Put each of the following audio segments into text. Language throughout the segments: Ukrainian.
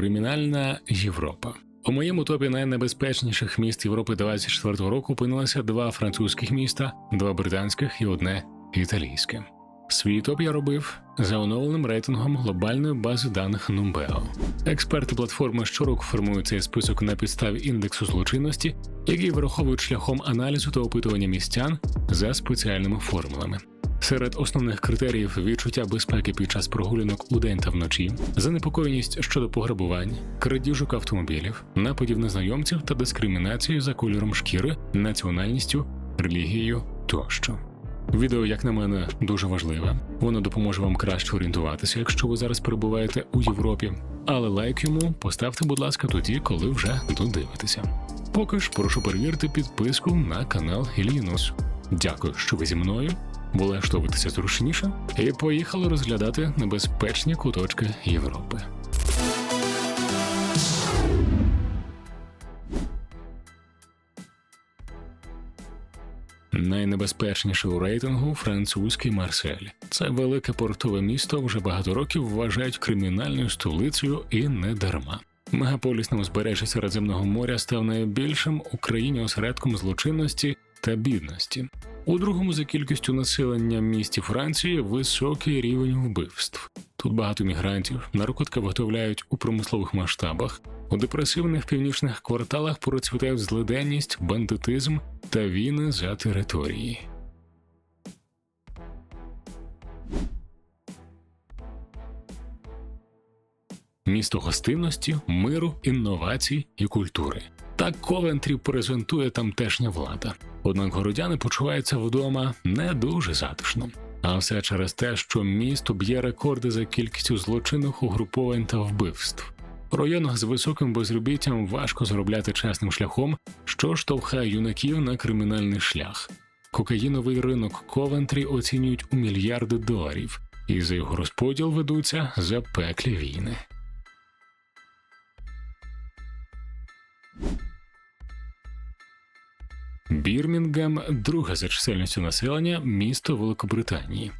Кримінальна Європа. У моєму топі найнебезпечніших міст Європи 24-го року опинилися два французьких міста, два британських і одне італійське. Свій топ я робив за оновленим рейтингом глобальної бази даних Numbeo. Експерти платформи щороку формують цей список на підставі індексу злочинності, який враховують шляхом аналізу та опитування містян за спеціальними формулами. Серед основних критеріїв відчуття безпеки під час прогулянок удень та вночі, занепокоєність щодо пограбувань, крадіжок автомобілів, нападів незнайомців та дискримінації за кольором шкіри, національністю, релігією тощо. Відео, як на мене, дуже важливе. Воно допоможе вам краще орієнтуватися, якщо ви зараз перебуваєте у Європі. Але лайк йому поставте, будь ласка, тоді, коли вже додивитеся. Поки ж прошу перевірити підписку на канал Ільїнус. Дякую, що ви зі мною. Влаштовуйтеся зручніше і поїхали розглядати небезпечні куточки Європи. Найнебезпечніше у рейтингу французький Марсель. Це велике портове місто вже багато років вважають кримінальною столицею і не дарма. Мегаполіс на узбережжі Середземного моря став найбільшим у країні осередком злочинності та бідності. У другому за кількістю населення місті Франції високий рівень вбивств. Тут багато мігрантів, наркотики виготовляють у промислових масштабах. У депресивних північних кварталах процвітають злиденність, бандитизм та війни за території. Місто гостинності, миру, інновацій і культури. Так Ковентрі презентує тамтешня влада. Однак городяни почуваються вдома не дуже затишно. А все через те, що місто б'є рекорди за кількістю злочинних угруповань та вбивств. У районах з високим безробіттям важко заробляти чесним шляхом, що штовхає юнаків на кримінальний шлях. Кокаїновий ринок Ковентрі оцінюють у мільярди доларів, і за його розподіл ведуться запеклі війни. Бірмінгем друге за чисельністю населення місто Великобританії.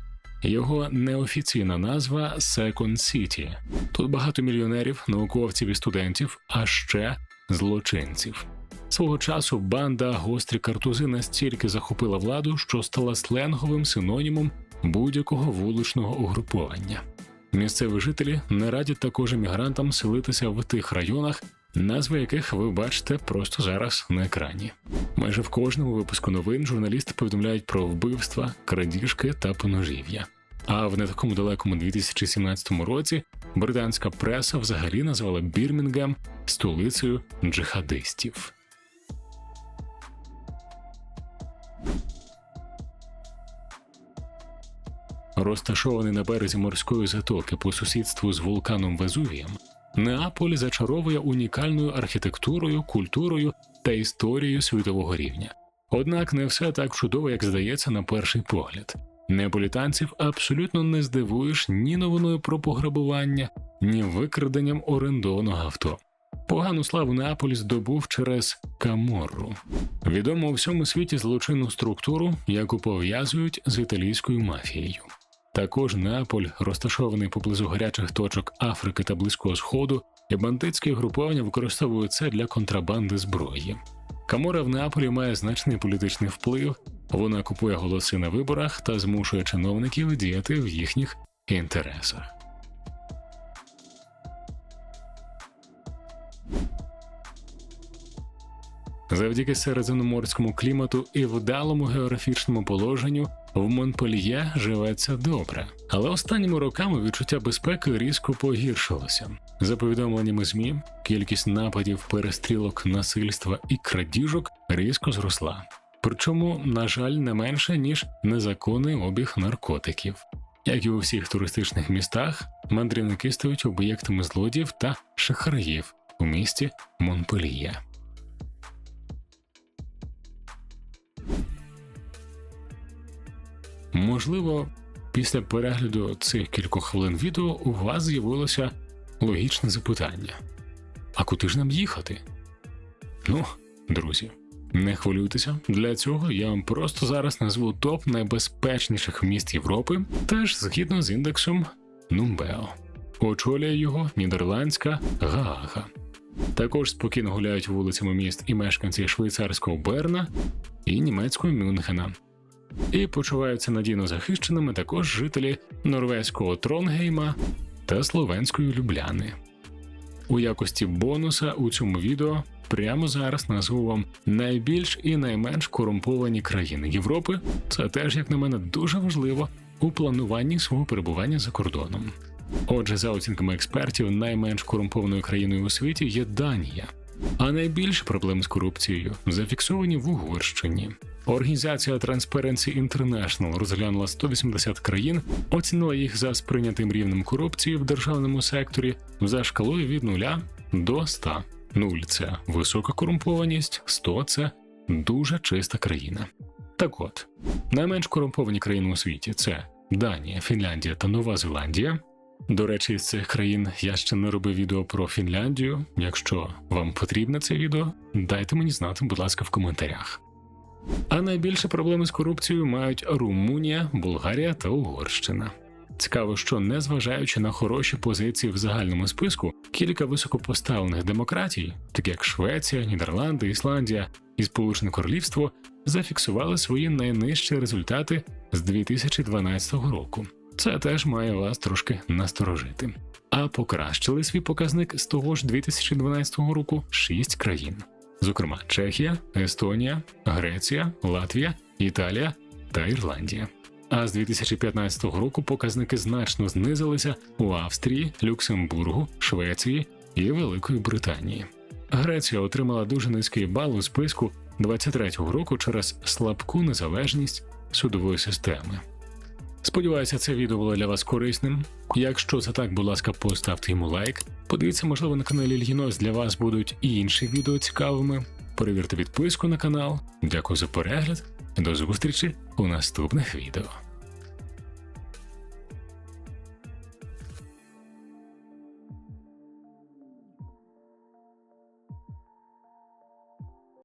Його неофіційна назва Second City. Тут багато мільйонерів, науковців і студентів, а ще злочинців. Свого часу банда гострі картузи настільки захопила владу, що стала сленговим синонімом будь-якого вуличного угруповання. Місцеві жителі не радять також емігрантам селитися в тих районах, назви яких ви бачите просто зараз на екрані. Майже в кожному випуску новин журналісти повідомляють про вбивства, крадіжки та поножів'я. А в не такому далекому 2017 році британська преса взагалі назвала Бірмінгем столицею джихадистів. Розташований на березі морської затоки по сусідству з вулканом Везувієм, Неаполь зачаровує унікальною архітектурою, культурою та історією світового рівня. Однак не все так чудово, як здається на перший погляд. Неаполітанців абсолютно не здивуєш ні новиною про пограбування, ні викраденням орендованого авто. Погану славу Неаполь здобув через Каморру, відому у всьому світі злочинну структуру, яку пов'язують з італійською мафією. Також Неаполь, розташований поблизу гарячих точок Африки та Близького Сходу, і бандитські груповання використовують це для контрабанди зброї. Камора в Неаполі має значний політичний вплив, вона купує голоси на виборах та змушує чиновників діяти в їхніх інтересах. Завдяки середземноморському клімату і вдалому географічному положенню в Монпельє живеться добре, але останніми роками відчуття безпеки різко погіршилося. За повідомленнями ЗМІ, кількість нападів, перестрілок, насильства і крадіжок різко зросла. Причому, на жаль, не менше ніж незаконний обіг наркотиків. Як і у всіх туристичних містах, мандрівники стають об'єктами злодіїв та шахраїв у місті Монпельє. Можливо, після перегляду цих кількох хвилин відео у вас з'явилося логічне запитання: а куди ж нам їхати? Ну, друзі, не хвилюйтеся, для цього я вам просто зараз назву топ найбезпечніших міст Європи, теж згідно з індексом Numbeo. Очолює його нідерландська Гаага. Також спокійно гуляють вулицями міст і мешканці швейцарського Берна і німецького Мюнхена. І почуваються надійно захищеними також жителі норвезького Тронгейма та словенської Любляни. У якості бонуса у цьому відео прямо зараз назву вам найбільш і найменш корумповані країни Європи. Це теж, як на мене, дуже важливо у плануванні свого перебування за кордоном. Отже, за оцінками експертів, найменш корумпованою країною у світі є Данія, а найбільше проблем з корупцією зафіксовані в Угорщині. Організація Transparency International розглянула 180 країн, оцінила їх за сприйнятим рівнем корупції в державному секторі за шкалою від 0 до 100. 0 – це висока корумпованість, 100 – це дуже чиста країна. Так от, найменш корумповані країни у світі це Данія, Фінляндія та Нова Зеландія. До речі, з цих країн я ще не робив відео про Фінляндію. Якщо вам потрібне це відео, дайте мені знати, будь ласка, в коментарях. А найбільше проблеми з корупцією мають Румунія, Болгарія та Угорщина. Цікаво, що незважаючи на хороші позиції в загальному списку, кілька високопоставлених демократій, такі як Швеція, Нідерланди, Ісландія і Сполучене Королівство, зафіксували свої найнижчі результати з 2012 року. Це теж має вас трошки насторожити. А покращили свій показник з того ж 2012 року 6 країн, зокрема Чехія, Естонія, Греція, Латвія, Італія та Ірландія. А з 2015 року показники значно знизилися у Австрії, Люксембургу, Швеції і Великої Британії. Греція отримала дуже низький бал у списку 23-го року через слабку незалежність судової системи. Сподіваюся, це відео було для вас корисним. Якщо це так, будь ласка, поставте йому лайк. Подивіться, можливо, на каналі Льгінос для вас будуть і інші відео цікавими. Перевірте підписку на канал. Дякую за перегляд. До зустрічі у наступних відео.